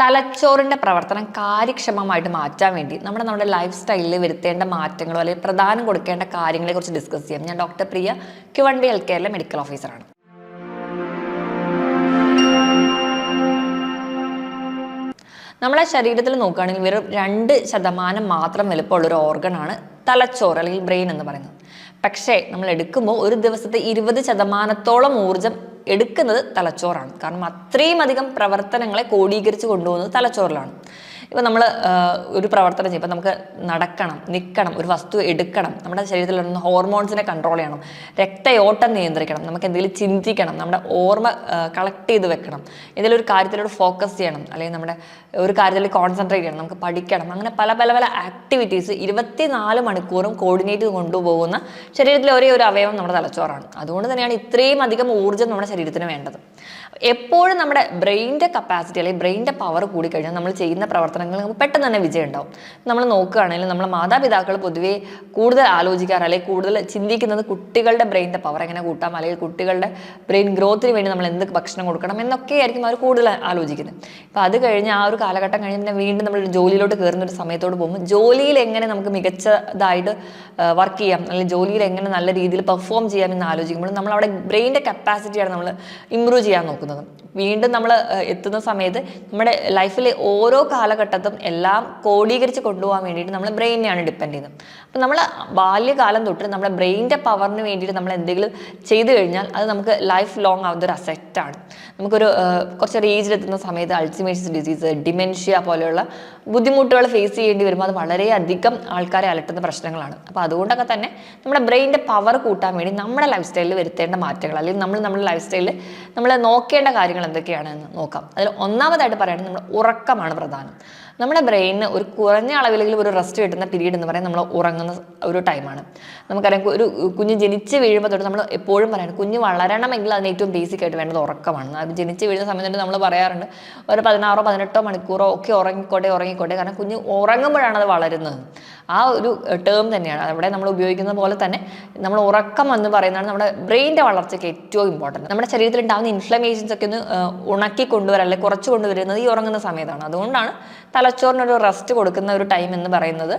തലച്ചോറിന്റെ പ്രവർത്തനം കാര്യക്ഷമമായിട്ട് മാറ്റാൻ വേണ്ടി നമ്മുടെ നമ്മുടെ ലൈഫ് സ്റ്റൈലിൽ വരുത്തേണ്ട മാറ്റങ്ങളോ അല്ലെങ്കിൽ പ്രധാനം കൊടുക്കേണ്ട കാര്യങ്ങളെക്കുറിച്ച് ഡിസ്കസ് ചെയ്യാം. ഞാൻ ഡോക്ടർ പ്രിയ ക്യുവണ്ടി ഹെൽത്ത് കെയറിലെ മെഡിക്കൽ ഓഫീസറാണ് നമ്മളെ ശരീരത്തിൽ നോക്കുകയാണെങ്കിൽ വെറും രണ്ട് ശതമാനം മാത്രം വലുപ്പമുള്ളൊരു ഓർഗനാണ് തലച്ചോറ് അല്ലെങ്കിൽ ബ്രെയിൻ എന്ന് പറയുന്നത്. പക്ഷേ നമ്മൾ എടുക്കുമ്പോൾ ഒരു ദിവസത്തെ ഇരുപത് ശതമാനത്തോളം ഊർജം എടുക്കുന്നത് തലച്ചോറാണ്. കാരണം അത്രയും അധികം പ്രവർത്തനങ്ങളെ കോടീകരിച്ച് കൊണ്ടുപോകുന്നത് തലച്ചോറിലാണ്. ഇപ്പം നമ്മൾ ഒരു പ്രവർത്തനം ചെയ്യും. ഇപ്പം നമുക്ക് നടക്കണം നിൽക്കണം ഒരു വസ്തു എടുക്കണം. നമ്മുടെ ശരീരത്തിൽ വരുന്ന ഹോർമോൺസിനെ കൺട്രോൾ ചെയ്യണം. രക്തയോട്ടം നിയന്ത്രിക്കണം. നമുക്ക് എന്തെങ്കിലും ചിന്തിക്കണം. നമ്മുടെ ഓർമ്മ കളക്ട് ചെയ്ത് വെക്കണം. എന്തെങ്കിലും ഒരു കാര്യത്തിലൂടെ ഫോക്കസ് ചെയ്യണം. അല്ലെങ്കിൽ നമ്മുടെ ഒരു കാര്യത്തിൽ കോൺസെൻട്രേറ്റ് ചെയ്യണം. നമുക്ക് പഠിക്കണം. അങ്ങനെ പല പല പല ആക്ടിവിറ്റീസ് ഇരുപത്തിനാല് മണിക്കൂറും കോർഡിനേറ്റ് കൊണ്ടുപോകുന്ന ശരീരത്തിലെ ഒരേ ഒരു അവയവം നമ്മുടെ തലച്ചോറാണ്. അതുകൊണ്ട് തന്നെയാണ് ഇത്രയും അധികം ഊർജം നമ്മുടെ ശരീരത്തിന് വേണ്ടത്. എപ്പോഴും നമ്മുടെ ബ്രെയിന്റെ കപ്പാസിറ്റി അല്ലെങ്കിൽ ബ്രെയിന്റെ പവർ കൂടിക്കഴിഞ്ഞാൽ നമ്മൾ ചെയ്യുന്ന പ്രവർത്തനങ്ങൾ നമുക്ക് പെട്ടെന്ന് തന്നെ വിജയം ഉണ്ടാവും. നമ്മൾ നോക്കുകയാണെങ്കിൽ നമ്മളെ മാതാപിതാക്കൾ പൊതുവേ കൂടുതൽ ആലോചിക്കാറ് അല്ലെങ്കിൽ കൂടുതൽ ചിന്തിക്കുന്നത് കുട്ടികളുടെ ബ്രെയിന്റെ പവർ എങ്ങനെ കൂട്ടാം അല്ലെങ്കിൽ കുട്ടികളുടെ ബ്രെയിൻ ഗ്രോത്തിന് വേണ്ടി നമ്മൾ എന്ത് ഭക്ഷണം കൊടുക്കണം എന്നൊക്കെ ആയിരിക്കും അവർ കൂടുതൽ ആലോചിക്കുന്നത്. അപ്പോൾ അത് കഴിഞ്ഞ് ആ ഒരു കാലഘട്ടം കഴിഞ്ഞ് പിന്നെ വീണ്ടും നമ്മൾ ജോലിയിലോട്ട് കയറുന്ന ഒരു സമയത്തോട് പോകുമ്പോൾ ജോലിയിൽ എങ്ങനെ നമുക്ക് മികച്ചതായിട്ട് വർക്ക് ചെയ്യാം അല്ലെങ്കിൽ ജോലിയിൽ എങ്ങനെ നല്ല രീതിയിൽ പെർഫോം ചെയ്യാം എന്ന് ആലോചിക്കുമ്പോൾ നമ്മൾ അവിടെ ബ്രെയിന്റെ കപ്പാസിറ്റിയാണ് നമ്മൾ ഇമ്പ്രൂവ് ചെയ്യാൻ നോക്കുന്നത്. വീണ്ടും നമ്മൾ എത്തുന്ന സമയത്ത് നമ്മുടെ ലൈഫിലെ ഓരോ കാലഘട്ടത്തും എല്ലാം കോടീകരിച്ച് കൊണ്ടുപോകാൻ വേണ്ടിയിട്ട് നമ്മൾ ബ്രെയിനെയാണ് ഡിപ്പെൻഡ് ചെയ്യുന്നത്. അപ്പം നമ്മൾ ബാല്യകാലം തൊട്ട് നമ്മുടെ ബ്രെയിന്റെ പവറിന് വേണ്ടിയിട്ട് നമ്മൾ എന്തെങ്കിലും ചെയ്തു കഴിഞ്ഞാൽ അത് നമുക്ക് ലൈഫ് ലോങ് ആവുന്ന ഒരു അസെറ്റാണ് നമുക്കൊരു കുറച്ചൊരു ഏജിലെത്തുന്ന സമയത്ത് അൾസിമേഴ്സ് ഡിസീസ് ഡിമെൻഷ്യ പോലെയുള്ള ബുദ്ധിമുട്ടുകൾ ഫേസ് ചെയ്യേണ്ടി വരുമ്പോൾ അത് വളരെയധികം ആൾക്കാരെ അലട്ടുന്ന പ്രശ്നങ്ങളാണ്. അപ്പോൾ അതുകൊണ്ടൊക്കെ തന്നെ നമ്മുടെ ബ്രെയിന്റെ പവർ കൂട്ടാൻ വേണ്ടി നമ്മുടെ ലൈഫ് സ്റ്റൈലിൽ വരുത്തേണ്ട മാറ്റങ്ങൾ അല്ലെങ്കിൽ നമ്മൾ നമ്മുടെ ലൈഫ് സ്റ്റൈലിൽ നമ്മൾ നോക്കേണ്ട കാര്യങ്ങൾ എന്തൊക്കെയാണെന്ന് നോക്കാം. അതിൽ ഒന്നാമതായിട്ട് പറയുന്നത് നമ്മൾ ഉറക്കമാണ് പ്രധാനം. നമ്മുടെ ബ്രെയിനിന് ഒരു കുറഞ്ഞ അളവിലെങ്കിലും ഒരു റെസ്റ്റ് കിട്ടുന്ന പീരീഡ് എന്ന് പറയുന്നത് നമ്മൾ ഉറങ്ങുന്ന ഒരു ടൈമാണ് നമുക്കറിയാം ഒരു കുഞ്ഞ് ജനിച്ച് വീഴുമ്പോൾ തൊട്ട് നമ്മൾ എപ്പോഴും പറയുന്നത് കുഞ്ഞ് വളരണമെങ്കിൽ അതിന് ഏറ്റവും ബേസിക് ആയിട്ട് വേണ്ടത് ഉറക്കമാണ്. അത് ജനിച്ച് വീഴുന്ന സമയത്ത് നമ്മൾ പറയാറുണ്ട് ഒരു പതിനാറോ പതിനെട്ടോ മണിക്കൂറോ ഒക്കെ ഉറങ്ങിക്കോട്ടെ ഉറങ്ങിക്കോട്ടെ. കാരണം കുഞ്ഞ് ഉറങ്ങുമ്പോഴാണ് അത് വളരുന്നത്. ആ ഒരു ടേം തന്നെയാണ്. അവിടെ നമ്മൾ ഉപയോഗിക്കുന്ന പോലെ തന്നെ നമ്മൾ ഉറക്കം എന്ന് പറയുന്നതാണ് നമ്മുടെ ബ്രെയിന്റെ വളർച്ചയ്ക്ക് ഏറ്റവും ഇമ്പോർട്ടന്റ് നമ്മുടെ ശരീരത്തിൽ ഉണ്ടാകുന്ന ഇൻഫ്ലമേഷൻസ് ഒക്കെ ഒന്ന് ഉണക്കി കൊണ്ടുവരാൻ അല്ലെങ്കിൽ കുറച്ച് കൊണ്ടുവരുന്നത് ഈ ഉറങ്ങുന്ന സമയത്താണ്. അതുകൊണ്ടാണ് തലച്ചോറിനൊരു റെസ്റ്റ് കൊടുക്കുന്ന ഒരു ടൈം എന്ന് പറയുന്നത്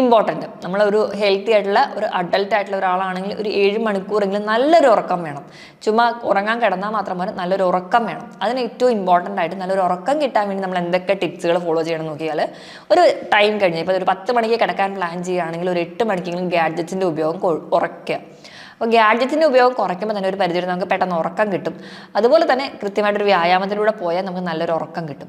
ഇമ്പോർട്ടന്റ് നമ്മളൊരു ഹെൽത്തി ആയിട്ടുള്ള ഒരു അഡൽട്ട് ആയിട്ടുള്ള ഒരാളാണെങ്കിൽ ഒരു ഏഴ് മണിക്കൂറെങ്കിലും നല്ലൊരു ഉറക്കം വേണം. ചുമ്മാ ഉറങ്ങാൻ കിടന്നാൽ മാത്രം പോലെ നല്ലൊരു ഉറക്കം വേണം. അതിന് ഏറ്റവും ഇമ്പോർട്ടന്റ് ആയിട്ട് നല്ലൊരു ഉറക്കം കിട്ടാൻ വേണ്ടി നമ്മൾ എന്തൊക്കെ ടിപ്സുകൾ ഫോളോ ചെയ്യണം നോക്കിയാൽ ഒരു ടൈം കഴിഞ്ഞ് ഇപ്പോൾ ഒരു പത്ത് മണിക്ക് കിടക്കാൻ പ്ലാൻ ചെയ്യുകയാണെങ്കിൽ ഒരു എട്ട് മണിക്കെങ്കിലും ഗാഡ്ജറ്റ്സിന്റെ ഉപയോഗം കുറയ്ക്കുക. അപ്പോൾ ഗാഡ്ജറ്റിന്റെ ഉപയോഗം കുറയ്ക്കുമ്പോൾ തന്നെ ഒരു പരിധി നമുക്ക് പെട്ടെന്ന് ഉറക്കം കിട്ടും. അതുപോലെ തന്നെ കൃത്യമായിട്ടൊരു വ്യായാമത്തിലൂടെ പോയാൽ നമുക്ക് നല്ലൊരു ഉറക്കം കിട്ടും.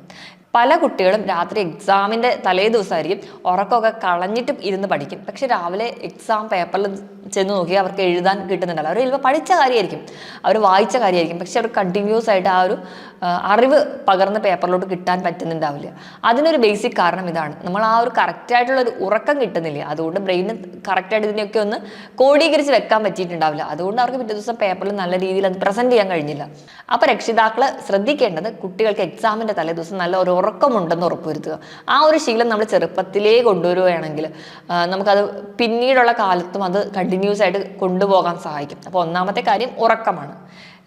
പല കുട്ടികളും രാത്രി എക്സാമിന്റെ തലേ ദിവസമായിരിക്കും ഉറക്കമൊക്കെ കളഞ്ഞിട്ട് ഇരുന്ന് പഠിക്കും. പക്ഷെ രാവിലെ എക്സാം പേപ്പറിൽ ചെന്ന് നോക്കി അവർക്ക് എഴുതാൻ കിട്ടുന്നുണ്ടല്ലോ. അവർ ചിലപ്പോൾ പഠിച്ച കാര്യമായിരിക്കും. അവർ വായിച്ച കാര്യമായിരിക്കും. പക്ഷെ അവർ കണ്ടിന്യൂസ് ആയിട്ട് ആ ഒരു അറിവ് പകർന്ന പേപ്പറിലോട്ട് കിട്ടാൻ പറ്റുന്നുണ്ടാവില്ല. അതിനൊരു ബേസിക് കാരണം ഇതാണ്. നമ്മൾ ആ ഒരു കറക്റ്റായിട്ടുള്ള ഒരു ഉറക്കം കിട്ടുന്നില്ല. അതുകൊണ്ട് ബ്രെയിന് കറക്റ്റായിട്ട് ഇതിനെയൊക്കെ ഒന്ന് കോടീകരിച്ച് വെക്കാൻ പറ്റിയിട്ടുണ്ടാവില്ല. അതുകൊണ്ട് അവർക്ക് പിറ്റേ ദിവസം പേപ്പറിൽ നല്ല രീതിയിൽ അത് പ്രസന്റ് ചെയ്യാൻ കഴിഞ്ഞില്ല. അപ്പോൾ രക്ഷിതാക്കൾ ശ്രദ്ധിക്കേണ്ടത് കുട്ടികൾക്ക് എക്സാമിന്റെ തലേ ദിവസം നല്ല ഒരു ഉറക്കമുണ്ടെന്ന് ഉറപ്പുവരുത്തുക. ആ ഒരു ശീലം നമ്മൾ ചെറുപ്പത്തിലേ കൊണ്ടുവരികയാണെങ്കിൽ നമുക്കത് പിന്നീടുള്ള കാലത്തും അത് കണ്ടിന്യൂസ് ആയിട്ട് കൊണ്ടുപോകാൻ സഹായിക്കും. അപ്പോൾ ഒന്നാമത്തെ കാര്യം ഉറക്കമാണ്.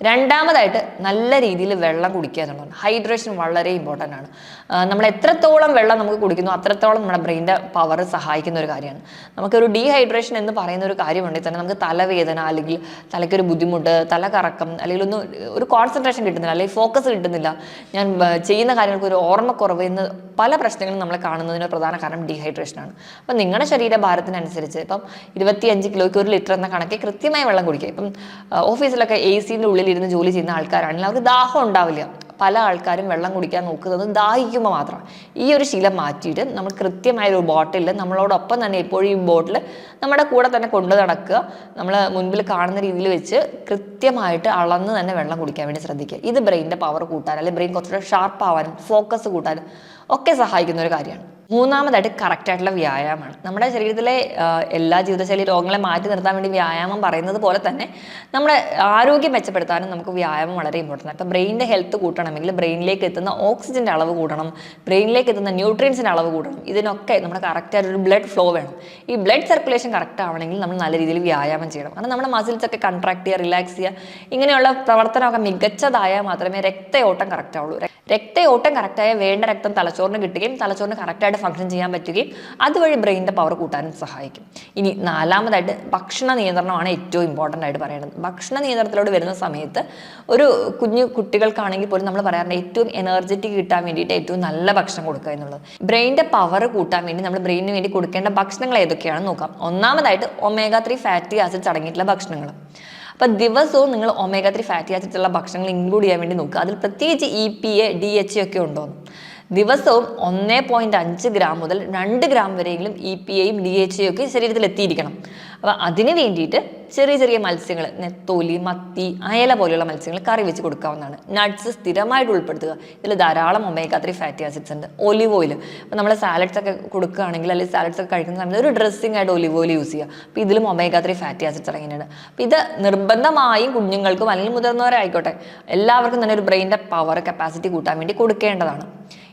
രണ്ടാമതായിട്ട് നല്ല രീതിയിൽ വെള്ളം കുടിക്കുക എന്നുള്ളതാണ് ഹൈഡ്രേഷൻ വളരെ ഇമ്പോർട്ടന്റ് ആണ്. നമ്മൾ എത്രത്തോളം വെള്ളം നമുക്ക് കുടിക്കുന്നു അത്രത്തോളം നമ്മുടെ ബ്രെയിന്റെ പവർ സഹായിക്കുന്ന ഒരു കാര്യമാണ്. നമുക്കൊരു ഡീഹൈഡ്രേഷൻ എന്ന് പറയുന്ന ഒരു കാര്യമുണ്ടെങ്കിൽ തന്നെ നമുക്ക് തലവേദന അല്ലെങ്കിൽ തലയ്ക്കൊരു ബുദ്ധിമുട്ട് തല കറക്കം അല്ലെങ്കിൽ ഒന്ന് ഒരു കോൺസെൻട്രേഷൻ കിട്ടുന്നില്ല അല്ലെങ്കിൽ ഫോക്കസ് കിട്ടുന്നില്ല. ഞാൻ ചെയ്യുന്ന കാര്യങ്ങൾക്ക് ഒരു ഓർമ്മക്കുറവ് എന്ന് പല പ്രശ്നങ്ങളും നമ്മൾ കാണുന്നതിന് പ്രധാന കാരണം ഡീഹൈഡ്രേഷനാണ് അപ്പം നിങ്ങളുടെ ശരീരഭാരത്തിനനുസരിച്ച് ഇപ്പം ഇരുപത്തിയഞ്ച് കിലോയ്ക്ക് ഒരു ലിറ്റർ എന്ന കണക്കിൽ കൃത്യമായി വെള്ളം കുടിക്കുക. ഇപ്പം ഓഫീസിലൊക്കെ എ സിന്റെ ഉള്ളിൽ ഇരുന്ന് ജോലി ചെയ്യുന്ന ആൾക്കാരാണെങ്കിൽ അവർക്ക് ദാഹം ഉണ്ടാവില്ല. പല ആൾക്കാരും വെള്ളം കുടിക്കാൻ നോക്കുന്നത് ദാഹിക്കുമ്പോൾ മാത്രമാണ് ഈ ഒരു ശീലം മാറ്റിയിട്ട് നമ്മൾ കൃത്യമായ ഒരു ബോട്ടിൽ നമ്മളോടൊപ്പം തന്നെ എപ്പോഴും ഈ ബോട്ടിൽ നമ്മുടെ കൂടെ തന്നെ കൊണ്ടു നടക്കുക. നമ്മൾ മുൻപിൽ കാണുന്ന രീതിയിൽ വെച്ച് കൃത്യമായിട്ട് അളന്ന് തന്നെ വെള്ളം കുടിക്കാൻ വേണ്ടി ശ്രദ്ധിക്കുക. ഇത് ബ്രെയിനിന്റെ പവർ കൂട്ടാൻ അല്ലെങ്കിൽ ബ്രെയിൻ കുറച്ചുകൂടെ ഷാർപ്പ് ആവാനും ഫോക്കസ് കൂട്ടാനും ഒക്കെ സഹായിക്കുന്ന ഒരു കാര്യമാണ്. മൂന്നാമതായിട്ട് കറക്റ്റായിട്ടുള്ള വ്യായാമമാണ്. നമ്മുടെ ശരീരത്തിലെ എല്ലാ ജീവിതശൈലി രോഗങ്ങളെ മാറ്റി നിർത്താൻ വേണ്ടി വ്യായാമം പറയുന്നത് പോലെ തന്നെ നമ്മുടെ ആരോഗ്യം മെച്ചപ്പെടുത്താനും നമുക്ക് വ്യായാമം വളരെ ഇമ്പോർട്ടന്റ് ആണ്. ഇപ്പം ബ്രെയിനിന്റെ ഹെൽത്ത് കൂട്ടണമെങ്കിൽ ബ്രെയിനിലേക്ക് എത്തുന്ന ഓക്സിജന്റെ അളവ് കൂടണം ബ്രെയിനിലേക്ക് എത്തുന്ന ന്യൂട്രിയൻസിന്റെ അളവ് കൂടണം. ഇതിനൊക്കെ നമ്മുടെ കറക്റ്റായിട്ടൊരു ബ്ലഡ് ഫ്ലോ വേണം. ഈ ബ്ലഡ് സർക്കുലേഷൻ കറക്റ്റ് ആവണമെങ്കിൽ നമ്മൾ നല്ല രീതിയിൽ വ്യായാമം ചെയ്യണം. കാരണം നമ്മുടെ മസിൽസ് ഒക്കെ കൺട്രാക്ട് ചെയ്യുക റിലാക്സ് ചെയ്യുക ഇങ്ങനെയുള്ള പ്രവർത്തനമൊക്കെ മികച്ചതായാൽ മാത്രമേ രക്തയോട്ടം കറക്റ്റ് ആവുള്ളൂ. രക്തയോട്ടം കറക്റ്റായ വേണ്ട രക്തം തലച്ചോറിന് കിട്ടുകയും തലച്ചോറിന് കറക്റ്റായിട്ട് ഫംഗ്ഷൻ ചെയ്യാൻ പറ്റുകയും അതുവഴി ബ്രെയിനിന്റെ പവർ കൂട്ടാനും സഹായിക്കും. ഇനി നാലാമതായിട്ട് ഭക്ഷണ നിയന്ത്രണമാണ് ഏറ്റവും ഇമ്പോർട്ടന്റ് ആയിട്ട് പറയുന്നത് ഭക്ഷണ നിയന്ത്രണത്തിലോട് വരുന്ന സമയത്ത് ഒരു കുഞ്ഞു കുട്ടികൾക്കാണെങ്കിൽ പോലും നമ്മൾ പറയാറുണ്ട് ഏറ്റവും എനർജറ്റിക് കിട്ടാൻ വേണ്ടിയിട്ട് ഏറ്റവും നല്ല ഭക്ഷണം കൊടുക്കുക എന്നുള്ളത്. ബ്രെയിനിന്റെ പവർ കൂട്ടാൻ വേണ്ടി നമ്മൾ ബ്രെയിനിന് വേണ്ടി കൊടുക്കേണ്ട ഭക്ഷണങ്ങൾ ഏതൊക്കെയാണെന്ന് നോക്കാം. ഒന്നാമതായിട്ട് ഒമേഗ ത്രീ ഫാറ്റി ആസിഡ്സ് അടങ്ങിയിട്ടുള്ള ഭക്ഷണങ്ങൾ. അപ്പം ദിവസവും നിങ്ങൾ ഒമേഗ ത്രീ ഫാറ്റി ആസിഡ്സ് ഉള്ള ഭക്ഷണങ്ങൾ ഇൻക്ലൂഡ് ചെയ്യാൻ വേണ്ടി നോക്കുക. അതിൽ പ്രത്യേകിച്ച് E P A D H ഒക്കെ ഉണ്ടോന്ന് ദിവസവും ഒന്നേ പോയിന്റ് അഞ്ച് ഗ്രാം മുതൽ രണ്ട് ഗ്രാം വരെയെങ്കിലും ഇ പി എയും ഡി എച്ച് എയും ഒക്കെ ശരീരത്തിൽ എത്തിയിരിക്കണം. അപ്പോൾ അതിന് വേണ്ടിയിട്ട് ചെറിയ ചെറിയ മത്സ്യങ്ങൾ നെത്തോലി മത്തി അയല പോലെയുള്ള മത്സ്യങ്ങൾ കറി വെച്ച് കൊടുക്കാവുന്നതാണ്. നട്ട്സ് സ്ഥിരമായിട്ട് ഉൾപ്പെടുത്തുക. ഇതിൽ ധാരാളം ഒമേഗ ത്രീ ഫാറ്റി ആസിഡ്സ് ഉണ്ട്. ഒലിവ് ഓയിൽ അപ്പോൾ നമ്മൾ സാലഡ്സ് ഒക്കെ കൊടുക്കുകയാണെങ്കിൽ അല്ലെങ്കിൽ സാലഡ്സ് ഒക്കെ കഴിക്കുന്ന സമയത്ത് ഒരു ഡ്രസ്സിംഗ് ആയിട്ട് ഒലിവ് ഓയിൽ യൂസ് ചെയ്യുക. അപ്പോൾ ഇതിലും ഒമേഗ ത്രീ ഫാറ്റി ആസിഡ്സ് അടങ്ങിയിട്ടുണ്ട് അപ്പോൾ ഇത് നിർബന്ധമായും കുഞ്ഞുങ്ങൾക്കും അല്ലെങ്കിൽ മുതിർന്നവരായിക്കോട്ടെ എല്ലാവർക്കും തന്നെ ഒരു ബ്രെയിന്റെ പവർ കപ്പാസിറ്റി കൂട്ടാൻ വേണ്ടി കൊടുക്കേണ്ടതാണ്.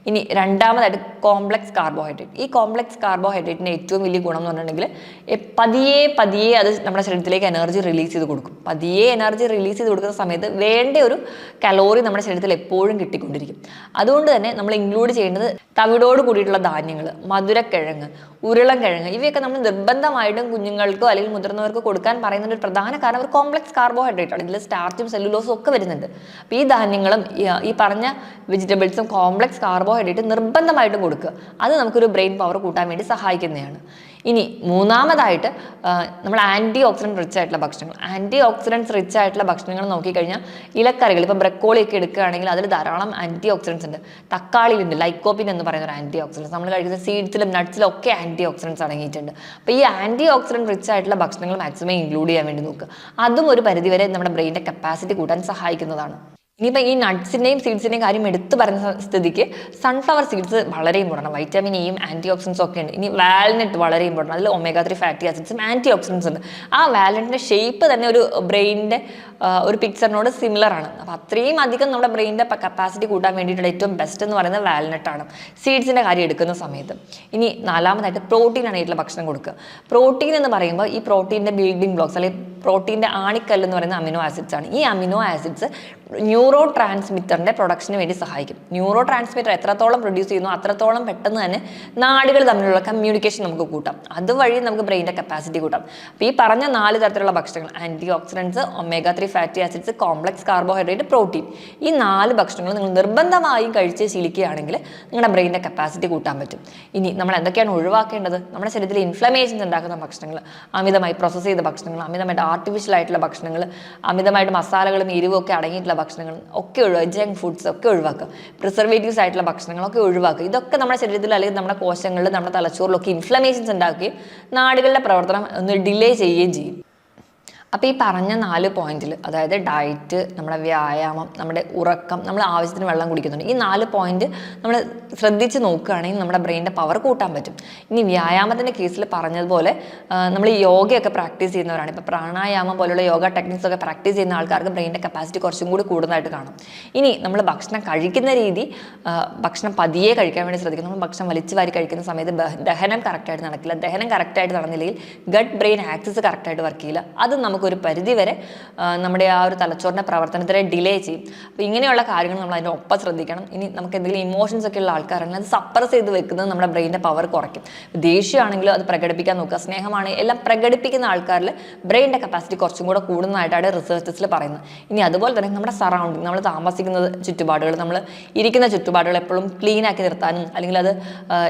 ഇനി രണ്ടാമതായിട്ട് കോംപ്ലക്സ് കാർബോഹൈഡ്രേറ്റ് ഈ കോംപ്ലക്സ് കാർബോഹൈഡ്രേറ്റിന്റെ ഏറ്റവും വലിയ ഗുണം എന്ന് പറഞ്ഞിട്ടുണ്ടെങ്കിൽ പതിയെ പതിയെ അത് നമ്മുടെ ശരീരത്തിലേക്ക് എനർജി റിലീസ് ചെയ്ത് കൊടുക്കും. പതിയെ എനർജി റിലീസ് ചെയ്ത് കൊടുക്കുന്ന സമയത്ത് വേണ്ട ഒരു കലോറി നമ്മുടെ ശരീരത്തിൽ എപ്പോഴും കിട്ടിക്കൊണ്ടിരിക്കും. അതുകൊണ്ട് തന്നെ നമ്മൾ ഇൻക്ലൂഡ് ചെയ്യേണ്ടത് തവിടോട് കൂടിയിട്ടുള്ള ധാന്യങ്ങൾ മധുരക്കിഴങ്ങ് ഉരുളൻകിഴങ്ങ് ഇവയൊക്കെ നമ്മൾ നിർബന്ധമായിട്ടും കുഞ്ഞുങ്ങൾക്കോ അല്ലെങ്കിൽ മുതിർന്നവർക്കോ കൊടുക്കാൻ പറയുന്ന ഒരു പ്രധാന കാരണം ഒരു കോംപ്ലക്സ് കാർബോഹൈഡ്രേറ്റ് ആണ്. ഇതിൽ സ്റ്റാർച്ചും സെല്ലുലോസും ഒക്കെ വരുന്നുണ്ട്. അപ്പോൾ ഈ ധാന്യങ്ങളും ഈ- പറഞ്ഞ വെജിറ്റബിൾസും കോംപ്ലക്സ് കാർബോഹൈഡ്രേറ്റ് നിർബന്ധമായിട്ടും കൊടുക്കുക. അത് നമുക്കൊരു ബ്രെയിൻ പവർ കൂട്ടാൻ വേണ്ടി സഹായിക്കുന്നതാണ്. ഇനി മൂന്നാമതായിട്ട് നമ്മൾ ആന്റി ഓക്സിഡന്റ് റിച്ച് ആയിട്ടുള്ള ഭക്ഷണങ്ങൾ. ആന്റി ഓക്സിഡൻസ് റിച്ച് ആയിട്ടുള്ള ഭക്ഷണങ്ങൾ നോക്കിക്കഴിഞ്ഞാൽ ഇലക്കറികൾ ഇപ്പോൾ ബ്രക്കോളി ഒക്കെ എടുക്കുകയാണെങ്കിൽ അതിൽ ധാരാളം ആന്റി ഓക്സിഡൻസ് ഉണ്ട്. തക്കാളിയിലുണ്ട് ലൈക്കോപ്പിൻ എന്ന് പറയുന്ന ഒരു ആന്റി ഓക്സിഡൻസ് നമ്മൾ കഴിക്കുന്ന സീഡ്സിലും നട്ട്സിലും ഒക്കെ ആന്റി ഓക്സിഡൻസ് അടങ്ങിയിട്ടുണ്ട്. അപ്പോൾ ഈ ആന്റി ഓക്സിഡന്റ് റിച്ച് ആയിട്ടുള്ള ഭക്ഷണങ്ങൾ മാക്സിമം ഇൻക്ലൂഡ് ചെയ്യാൻ വേണ്ടി നോക്കുക. അതും ഒരു പരിധിവരെ നമ്മുടെ ബ്രെയിനിന്റെ കപ്പാസിറ്റി കൂട്ടാൻ സഹായിക്കുന്നതാണ്. ഇനിയിപ്പോൾ ഈ നട്ട്സിന്റെയും സീഡ്സിന്റെയും കാര്യം എടുത്തു പറഞ്ഞ സ്ഥിതിക്ക് സൺഫ്ലവർ സീഡ്സ് വളരെ ഇമ്പോർട്ടന്റ് വൈറ്റമിൻ ഇയും ആന്റി ഓക്സിഡൻസും ഒക്കെ ഉണ്ട്. ഇനി വാൽനട്ട് വളരെ ഇമ്പോർട്ടന്റ് അതിൽ ഒമേഗ ത്രീ ഫാറ്റി ആസിഡ്സും ആന്റി ഓക്സിഡൻസ് ഉണ്ട്. ആ വാൽനട്ടിന്റെ ഷേപ്പ് തന്നെ ഒരു ബ്രെയിനിന്റെ ഒരു പിക്ചറിനോട് സിമിലർ ആണ്. അപ്പോൾ അത്രയും അധികം നമ്മുടെ ബ്രെയിനിന്റെ കപ്പാസിറ്റി കൂട്ടാൻ വേണ്ടിയിട്ടുള്ള ഏറ്റവും ബെസ്റ്റ് എന്ന് പറയുന്നത് വാൽനട്ടാണ് സീഡ്സിന്റെ കാര്യം എടുക്കുന്ന സമയത്ത്. ഇനി നാലാമതായിട്ട് പ്രോട്ടീൻ അടങ്ങിയിട്ടുള്ള ഭക്ഷണം കൊടുക്കുക. പ്രോട്ടീൻ എന്ന് പറയുമ്പോൾ ഈ പ്രോട്ടീന്റെ ബിൽഡിംഗ് ബ്ലോക്സ് അല്ലെങ്കിൽ പ്രോട്ടീന്റെ ആണിക്കല്ല് എന്ന് പറയുന്ന അമിനോ ആസിഡ്സ് ആണ്. ഈ അമിനോ ആസിഡ്സ് ന്യൂറോ ട്രാൻസ്മിറ്ററിന്റെ പ്രൊഡക്ഷന് വേണ്ടി സഹായിക്കും. ന്യൂറോ ട്രാൻസ്മിറ്റർ എത്രത്തോളം പ്രൊഡ്യൂസ് ചെയ്യുന്നു അത്രത്തോളം പെട്ടെന്ന് തന്നെ നാടുകൾ തമ്മിലുള്ള കമ്മ്യൂണിക്കേഷൻ നമുക്ക് കൂട്ടാം. അതുവഴി നമുക്ക് ബ്രെയിനിന്റെ കപ്പാസിറ്റി കൂട്ടാം. അപ്പോൾ ഈ പറഞ്ഞ നാല് തരത്തിലുള്ള ഭക്ഷണങ്ങൾ anti oxidants omega three fatty acids complex carbohydrate protein ഈ നാല് ഭക്ഷണങ്ങൾ നിങ്ങൾ നിർബന്ധമായും കഴിച്ച് ശീലിക്കുകയാണെങ്കിൽ നിങ്ങളുടെ ബ്രെയിനിന്റെ കപ്പാസിറ്റി കൂട്ടാൻ പറ്റും. ഇനി നമ്മൾ എന്തൊക്കെയാണ് ഒഴിവാക്കേണ്ടത്? നമ്മുടെ ശരീരത്തിൽ ഇൻഫ്ലമേഷൻ ഉണ്ടാക്കുന്ന ഭക്ഷണങ്ങൾ അമിതമായി പ്രോസസ്സ് ചെയ്ത ഭക്ഷണങ്ങൾ അമിതമായിട്ട് ആർട്ടിഫിഷ്യൽ ആയിട്ടുള്ള ഭക്ഷണങ്ങൾ അമിതമായിട്ട് മസാലകളും എരിവും ഒക്കെ അടങ്ങിയിട്ടുള്ള ഭക്ഷണങ്ങൾ ഒക്കെ ഒഴിവാക്കുക ജങ്ക് ഫുഡ്സ് ഒക്കെ ഒഴിവാക്കുക. പ്രിസർവേറ്റീവ്സ് ആയിട്ടുള്ള ഭക്ഷണങ്ങളൊക്കെ ഒഴിവാക്കുക. ഇതൊക്കെ നമ്മുടെ ശരീരത്തിൽ അല്ലെങ്കിൽ നമ്മുടെ കോശങ്ങളിൽ നമ്മുടെ തലച്ചോറിലൊക്കെ ഇൻഫ്ലമേഷൻസ് ഉണ്ടാക്കുകയും നാടുകളുടെ പ്രവർത്തനം ഒന്ന് ഡിലേ ചെയ്യുകയും ചെയ്യും. അപ്പോൾ ഈ പറഞ്ഞ നാല് പോയിന്റിൽ അതായത് ഡയറ്റ് നമ്മുടെ വ്യായാമം നമ്മുടെ ഉറക്കം നമ്മൾ ആവശ്യത്തിന് വെള്ളം കുടിക്കുന്നുണ്ട്. ഈ നാല് പോയിന്റ് നമ്മൾ ശ്രദ്ധിച്ച് നോക്കുകയാണെങ്കിൽ നമ്മുടെ ബ്രെയിനിന്റെ പവർ കൂട്ടാൻ പറ്റും. ഇനി വ്യായാമത്തിന്റെ കേസിൽ പറഞ്ഞതുപോലെ നമ്മൾ യോഗയൊക്കെ പ്രാക്ടീസ് ചെയ്യുന്നവരാണ്. ഇപ്പോൾ പ്രാണായാമം പോലുള്ള യോഗ ടെക്നിക്സ് ഒക്കെ പ്രാക്ടീസ് ചെയ്യുന്ന ആൾക്കാർക്ക് ബ്രെയിനിന്റെ കപ്പാസിറ്റി കുറച്ചും കൂടി കൂടുതലായിട്ട് കാണും. ഇനി നമ്മൾ ഭക്ഷണം കഴിക്കുന്ന രീതി ഭക്ഷണം പതിയെ കഴിക്കാൻ വേണ്ടി ശ്രദ്ധിക്കുന്നു നമ്മൾ ഭക്ഷണം വലിച്ചു വാരി കഴിക്കുന്ന സമയത്ത് ദഹനം കറക്റ്റായിട്ട് നടക്കില്ല. ദഹനം കറക്റ്റായിട്ട് നടന്നില്ലെങ്കിൽ ഗട്ട് ബ്രെയിൻ ആക്സസ് കറക്റ്റായിട്ട് വർക്ക് ചെയ്യില്ല. അത് നമുക്കൊരു പരിധി വരെ നമ്മുടെ ആ ഒരു തലച്ചോറിന്റെ പ്രവർത്തനത്തിനെ ഡിലേ ചെയ്യും. അപ്പോൾ ഇങ്ങനെയുള്ള കാര്യങ്ങൾ നമ്മൾ അതിന്റെ ഒപ്പം ശ്രദ്ധിക്കണം. ഇനി നമുക്ക് എന്തെങ്കിലും ഇമോഷൻസ് ഒക്കെ ഉള്ള ആൾക്കാരാണെങ്കിൽ അത് സപ്രസ് ചെയ്ത് വെക്കുന്നത് നമ്മുടെ ബ്രെയിനിന്റെ പവർ കുറയ്ക്കും. ദേഷ്യമാണെങ്കിലും അത് പ്രകടിപ്പിക്കാൻ നോക്കുക. സ്നേഹമാണ് എല്ലാം പ്രകടിപ്പിക്കുന്ന ആൾക്കാരിൽ ബ്രെയിനിന്റെ കപ്പാസിറ്റി കുറച്ചും കൂടെ കൂടുന്നതായിട്ടാണ് റിസർച്ചസിൽ പറയുന്നത്. ഇനി അതുപോലെ തന്നെ നമ്മുടെ സറൗണ്ടിങ് നമ്മൾ താമസിക്കുന്നത് ചുറ്റുപാടുകൾ നമ്മൾ ഇരിക്കുന്ന ചുറ്റുപാടുകൾ എപ്പോഴും ക്ലീൻ ആക്കി നിർത്താനും അല്ലെങ്കിൽ അത്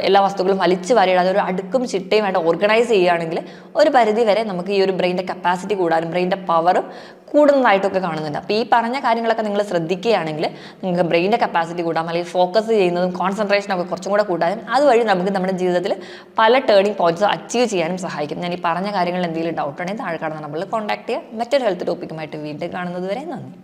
എല്ലാ വസ്തുക്കളും വലിച്ചു വാരിയിടാതെ ഒരു അടുക്കും ചിട്ടയുമായിട്ട് ഓർഗനൈസ് ചെയ്യുകയാണെങ്കിൽ ഒരു പരിധി വരെ നമുക്ക് ഈ ഒരു ബ്രെയിനിന്റെ കപ്പാസിറ്റി കൂടാനും ബ്രെയിനിന്റെ പവറും കൂടുന്നതായിട്ടൊക്കെ കാണുന്നുണ്ട്. അപ്പോൾ ഈ പറഞ്ഞ കാര്യങ്ങളൊക്കെ നിങ്ങൾ ശ്രദ്ധിക്കുകയാണെങ്കിൽ നിങ്ങൾക്ക് ബ്രെയിനിന്റെ കപ്പാസിറ്റി കൂടാം അല്ലെങ്കിൽ ഫോക്കസ് ചെയ്യുന്നതും കോൺസെൻട്രേഷനൊക്കെ കുറച്ചും കൂടെ കൂട്ടാനും അതുവഴി നമുക്ക് നമ്മുടെ ജീവിതത്തിൽ പല ടേണിംഗ് പോയിന്റ്സ് അച്ചീവ് ചെയ്യാനും സഹായിക്കും. ഞാൻ ഈ പറഞ്ഞ കാര്യങ്ങളിൽ എന്തെങ്കിലും ഡൗട്ട് ഉണ്ടെങ്കിൽ താഴെ കാണുന്ന നമ്പറിൽ കോൺടാക്ട് ചെയ്യുക. മറ്റൊരു ഹെൽത്ത് ടോപ്പിക്കുമായിട്ട് വീണ്ടും കാണുന്നത് വരെ നന്ദി.